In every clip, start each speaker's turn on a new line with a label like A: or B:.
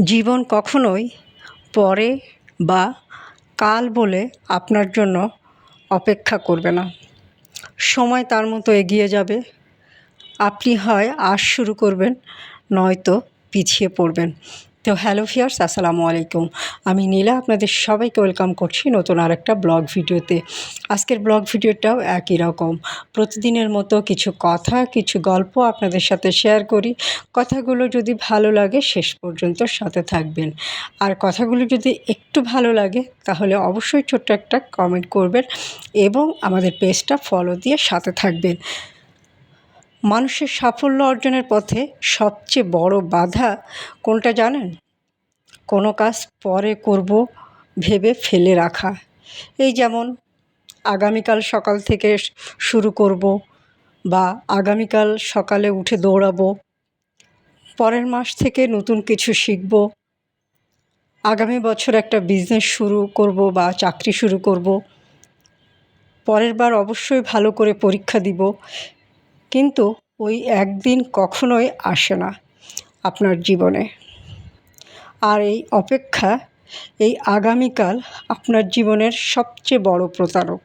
A: জীবন কখনোই পরে বা কাল বলে আপনার জন্য অপেক্ষা করবে না। সময় তার মতো এগিয়ে যাবে। আপনি হয় আজ শুরু করবেন, নয়তো পিছিয়ে পড়বেন। তো হ্যালো ফিয়ার্স আসসালামু আলাইকুম। আমি নীলা, আপনাদের সবাইকে ওয়েলকাম করছি নতুন আরেকটা ব্লগ ভিডিওতে। আজকের ব্লগ ভিডিওটাও একই রকম। প্রতিদিনের মতো কিছু কথা, কিছু গল্প আপনাদের সাথে শেয়ার করি। কথাগুলো যদি ভালো লাগে, শেষ পর্যন্ত সাথে থাকবেন। আর কথাগুলো যদি একটু ভালো লাগে, তাহলে অবশ্যই ছোট্ট একটা কমেন্ট করবেন এবং আমাদের পেজটা ফলো দিয়ে সাথে থাকবেন। মানুষের সাফল্য অর্জনের পথে সবচেয়ে বড় বাধা কোনটা জানেন? কোনো কাজ পরে করব, ভেবে ফেলে রাখা। এই যেমন, আগামীকাল সকাল থেকে শুরু করব বা আগামীকাল সকালে উঠে দৌড়াবো, পরের মাস থেকে নতুন কিছু শিখব, আগামী বছর একটা বিজনেস শুরু করব বা চাকরি শুরু করব, পরের বার অবশ্যই ভালো করে পরীক্ষা দিব কিন্তু ওই একদিন কখনোই আসে না আপনার জীবনে। আর এই অপেক্ষা, এই আগামীকাল আপনার জীবনের সবচেয়ে বড় প্রতারক।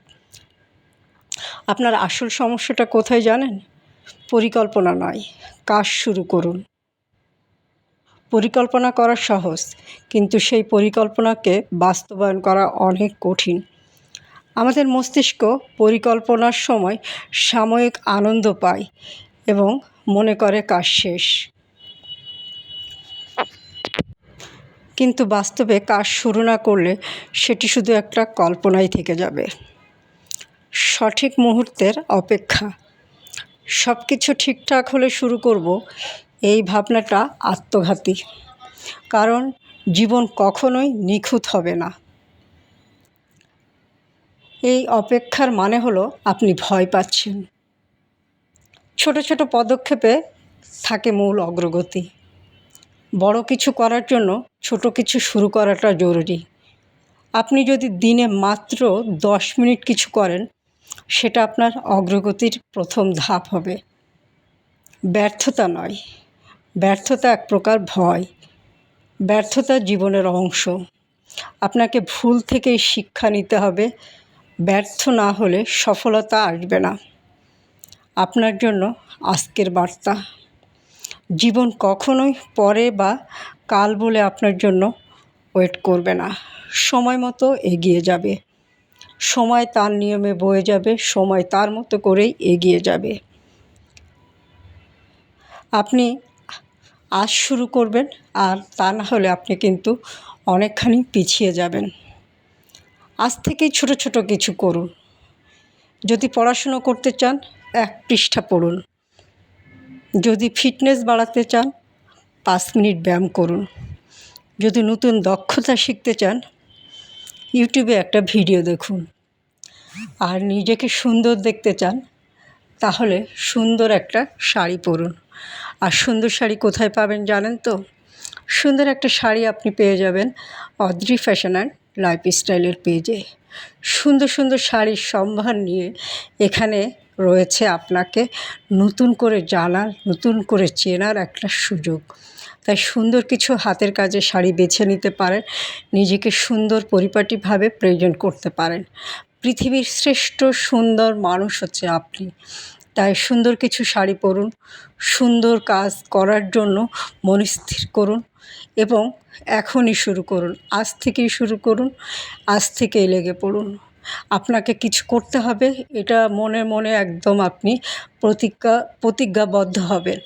A: আপনার আসল সমস্যাটা কোথায় জানেন? পরিকল্পনা নয়, কাজ শুরু করুন। পরিকল্পনা করা সহজ, কিন্তু সেই পরিকল্পনাকে বাস্তবায়ন করা অনেক কঠিন। আমাদের মস্তিষ্ক পরিকল্পনার সময় সাময়িক আনন্দ পায় এবং মনে করে কাজ শেষ। কিন্তু বাস্তবে কাজ শুরু না করলে সেটি শুধু একটা কল্পনাই থেকে যাবে। সঠিক মুহূর্তের অপেক্ষা। সব কিছু ঠিকঠাক হলে শুরু করব এই ভাবনাটা আত্মঘাতী। কারণ জীবন কখনোই নিখুঁত হবে না। এই অপেক্ষার মানে হলো আপনি ভয় পাচ্ছেন। ছোট ছোট পদক্ষেপে থাকে মূল অগ্রগতি। বড় কিছু করার জন্য ছোট কিছু শুরু করাটা জরুরি। আপনি যদি দিনে মাত্র দশ মিনিট কিছু করেন, সেটা আপনার অগ্রগতির প্রথম ধাপ হবে। ব্যর্থতা নয়। ব্যর্থতা এক প্রকার ভয়। ব্যর্থতা জীবনের অংশ। আপনাকে ভুল থেকেই শিক্ষা নিতে হবে। ব্যর্থ না হলে সফলতা আসবে না। আপনার জন্য আজকের বার্তা। জীবন কখনোই পরে বা কাল বলে আপনার জন্য ওয়েট করবে না। সময় মতো এগিয়ে যাবে। সময় তার নিয়মে বয়ে যাবে, সময় তার মতো করেই এগিয়ে যাবে। আপনি আজ শুরু করবেন আর তা না হলে আপনি কিন্তু অনেকখানি পিছিয়ে যাবেন। আজ থেকেই ছোট ছোট কিছু করুন। যদি পড়াশুনো করতে চান, এক পৃষ্ঠা পড়ুন। যদি ফিটনেস বাড়াতে চান, পাঁচ মিনিট ব্যায়াম করুন। যদি নতুন দক্ষতা শিখতে চান, ইউটিউবে একটা ভিডিও দেখুন। আর নিজেকে সুন্দর দেখতে চান, তাহলে সুন্দর একটা শাড়ি পরুন। আর সুন্দর শাড়ি কোথায় পাবেন জানেন তো? সুন্দর একটা শাড়ি আপনি পেয়ে যাবেন অদ্রি ফ্যাশন অ্যান্ড লাইফস্টাইলের পেজে। সুন্দর সুন্দর শাড়ির সম্ভার নিয়ে এখানে রয়েছে আপনাকে নতুন করে জানার, নতুন করে চেনার একটা সুযোগ। তাই সুন্দর কিছু হাতের কাজে শাড়ি বেছে নিতে পারেন, নিজেকে সুন্দর পরিপাটিভাবে প্রেজেন্ট করতে পারেন। পৃথিবীর শ্রেষ্ঠ সুন্দর মানুষ হচ্ছে আপনি। তাই সুন্দর কিছু শাড়ি পরুন, সুন্দর কাজ করার জন্য মনস্থির করুন এবং এখনই শুরু করুন, আজ থেকেই শুরু করুন, আজ থেকেই লেগে পড়ুন। আপনাকে কিছু করতে হবে, এটা মনে মনে একদম আপনি প্রতিজ্ঞা, প্রতিজ্ঞাবদ্ধ হবেন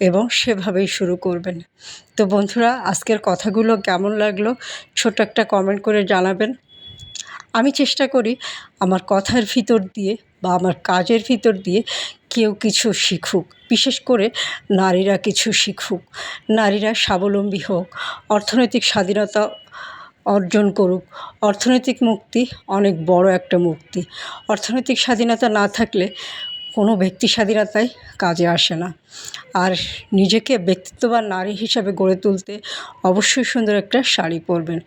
A: এবং সেভাবেই শুরু করবেন। তো বন্ধুরা, আজকের কথাগুলো কেমন লাগল ছোট একটা কমেন্ট করে জানাবেন। আমি চেষ্টা করি আমার কথার ভিতর দিয়ে বা আমার কাজের ভিতর দিয়ে কেউ কিছু শিখুক। বিশেষ করে নারীরা কিছু শিখুক। নারীরা স্বাবলম্বী হোক, অর্থনৈতিক স্বাধীনতা অর্জন করুক। অর্থনৈতিক মুক্তি অনেক বড় একটা মুক্তি। অর্থনৈতিক স্বাধীনতা না থাকলে কোনো ব্যক্তি স্বাধীনতায় কাজে আসে না। আর নিজেকে ব্যক্তিত্ববান নারী হিসাবে গড়ে তুলতে অবশ্যই সুন্দর একটা শাড়ি পরবেন।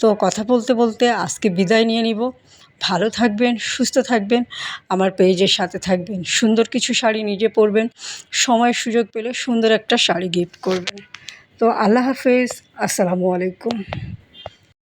A: তো কথা বলতে বলতে আজকে বিদায় নিয়ে নিব। ভালো থাকবেন, সুস্থ থাকবেন, আমার পেজের সাথে থাকবেন, সুন্দর কিছু শাড়ি নিজে পরবেন, সময় সুযোগ পেলে সুন্দর একটা শাড়ি গিফট করবেন। তো আল্লাহ হাফেজ, আসসালামু আলাইকুম।